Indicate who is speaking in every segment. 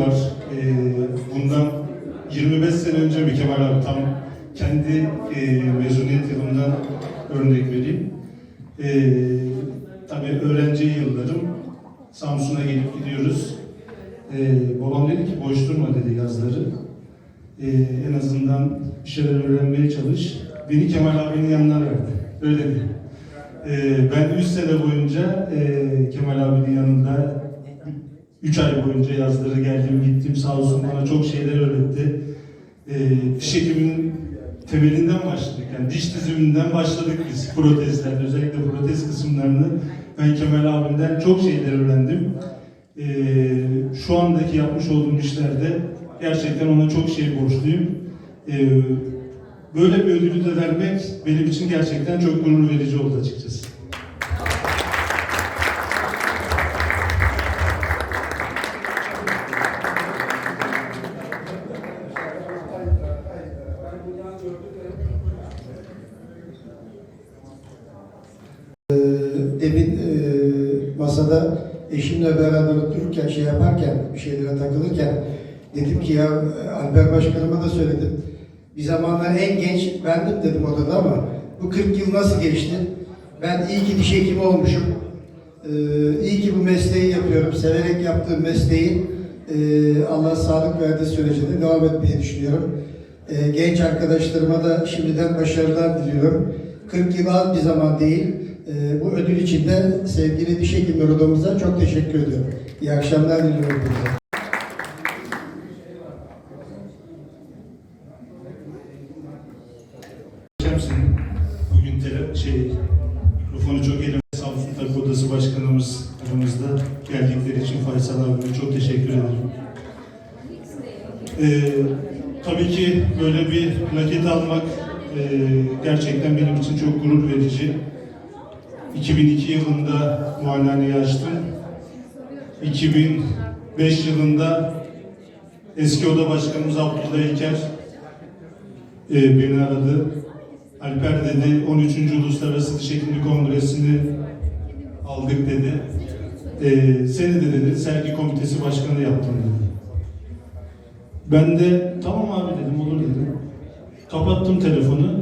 Speaker 1: var. Ee, bundan 25 sene önce mi Kemal abi tam kendi e, mezuniyet yılımdan örnek vereyim. Ee, tabii öğrenci yıllarım Samsun'a gelip gidiyoruz. Ee, babam dedi ki boş durma dedi yazları. Ee, en azından bir şeyler öğrenmeye çalış. Beni Kemal abinin yanına verdi. Öyle dedi. Ee, ben 3 sene boyunca e, Kemal abinin yanında 3 ay boyunca yazları geldim gittim sağ olsun bana çok şeyler öğretti. Ee, diş hekiminin temelinden başladık. Yani diş diziminden başladık biz protezler, özellikle protez kısımlarını ben Kemal abimden çok şeyler öğrendim. Ee, şu andaki yapmış olduğum işlerde gerçekten ona çok şey borçluyum. Ee, böyle bir ödülü de vermek benim için gerçekten çok gurur verici oldu açıkçası.
Speaker 2: Demin e, masada eşimle beraber otururken şey yaparken bir şeylere takılırken dedim ki ya Alper Başkanıma da söyledim. Bir zamanlar en genç bendim dedim odada ama bu 40 yıl nasıl geçti? Ben iyi ki diş hekimi olmuşum. Ee, iyi ki bu mesleği yapıyorum. Severek yaptığım mesleği e, Allah sağlık verdiği sürece de devam etmeyi düşünüyorum. Ee, genç arkadaşlarıma da şimdiden başarılar diliyorum. 40 yıl az bir zaman değil. Ee, bu ödül için de sevgili diş hekimleri odamıza çok teşekkür ediyorum. İyi akşamlar diliyorum
Speaker 1: senin bugün tele, şey, mikrofonu çok elime Samsun Takı Başkanımız aramızda geldikleri için Faysal abime çok teşekkür ederim. Ee, tabii ki böyle bir plaket almak e, gerçekten benim için çok gurur verici. 2002 yılında muayenehaneyi açtım. 2005 yılında eski oda başkanımız Abdullah İlker e, beni aradı. Alper dedi 13. Uluslararası Diş Hekimliği Kongresi'ni aldık dedi. E, seni de dedi sergi komitesi başkanı yaptım dedi. Ben de tamam abi dedim olur dedim. Kapattım telefonu.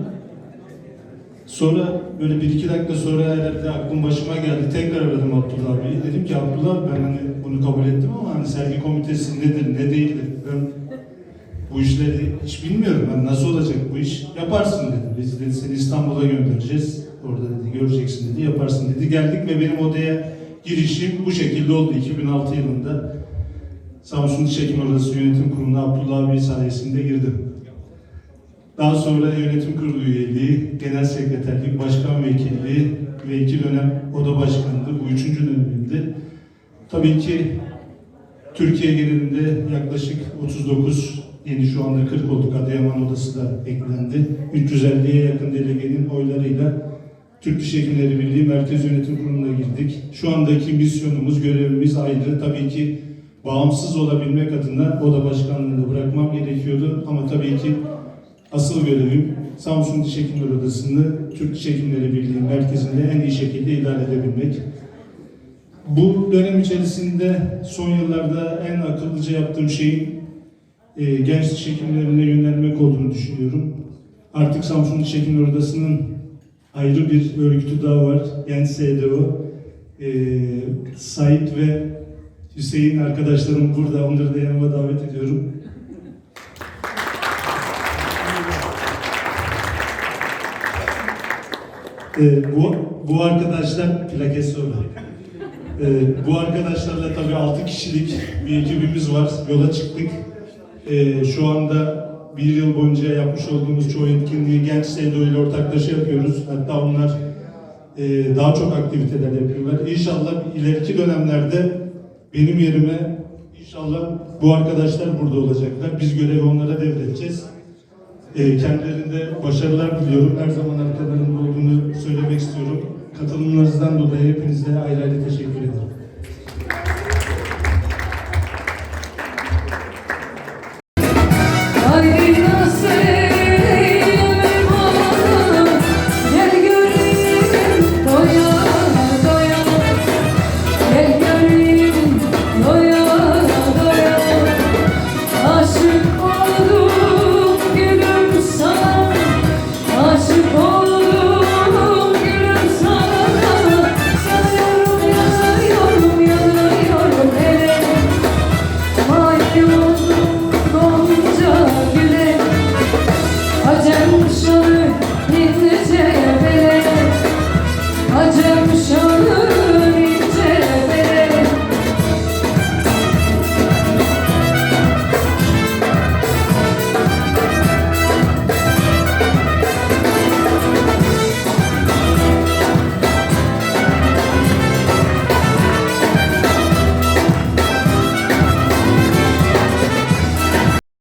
Speaker 1: Sonra böyle bir iki dakika sonra herhalde aklım başıma geldi. Tekrar aradım Abdullah Bey'i. Dedim ki Abdullah ben hani bunu kabul ettim ama hani sergi komitesi nedir ne değildir. Ben bu işleri hiç bilmiyorum. Ben nasıl olacak bu iş? Yaparsın dedi. Biz dedi seni İstanbul'a göndereceğiz. Orada dedi göreceksin dedi. Yaparsın dedi. Geldik ve benim odaya girişim bu şekilde oldu 2006 yılında. Samsun Diş Hekim Odası Yönetim Kurulu'na Abdullah Bey sayesinde girdim. Daha sonra yönetim kurulu üyeliği, genel sekreterlik, başkan vekilliği ve iki dönem oda başkanlığı bu üçüncü dönemimdi. Tabii ki Türkiye genelinde yaklaşık 39, yeni şu anda 40 olduk Adıyaman Odası da eklendi. 350'ye yakın delegenin oylarıyla Türk Diş Hekimleri Birliği Merkez Yönetim Kurulu'na girdik. Şu andaki misyonumuz, görevimiz ayrı. Tabii ki bağımsız olabilmek adına oda başkanlığını bırakmam gerekiyordu. Ama tabii ki asıl görevim Samsun Diş Hekimleri Odası'nı Türk Diş Hekimleri Birliği merkezinde en iyi şekilde idare edebilmek. Bu dönem içerisinde son yıllarda en akıllıca yaptığım şeyin e, genç diş hekimlerine yönelmek olduğunu düşünüyorum. Artık Samsun Diş Hekimleri Odası'nın ayrı bir örgütü daha var. Genç SDO. E, Sait ve Hüseyin arkadaşlarım burada. Onları da yanıma davet ediyorum. E, bu, bu arkadaşlar plaket sonra. Ee, bu arkadaşlarla tabii 6 kişilik bir ekibimiz var. Yola çıktık. Ee, şu anda bir yıl boyunca yapmış olduğumuz çoğu etkinliği Genç Sevdo ile ortaklaşa yapıyoruz. Hatta onlar e, daha çok aktiviteler yapıyorlar. İnşallah ileriki dönemlerde benim yerime inşallah bu arkadaşlar burada olacaklar. Biz görevi onlara devredeceğiz. E, kendilerinde başarılar diliyorum. Her zaman arkalarında olduğunu söylemek istiyorum. Katılımlarınızdan dolayı hepinize ayrı ayrı teşekkür ederim.